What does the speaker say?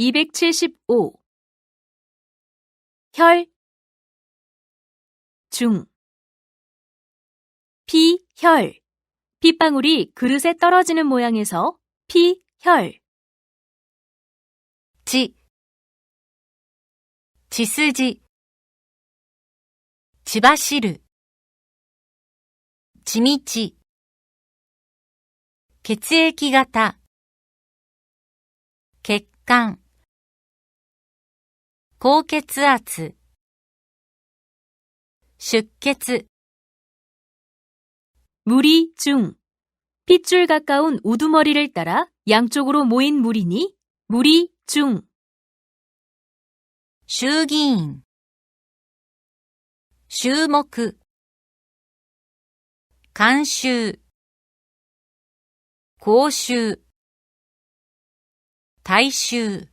275 혈, 중, 피, 혈. 핏방울이 그릇에 떨어지는 모양에서 피, 혈. 血、血筋、血走る、血道、血液型、血管、 高血圧、出血、 물이 중. 핏줄 가까운 우두머리를 따라 양쪽으로 모인 물이니 물이 중. 衆議院、衆目、監修、公衆、大衆。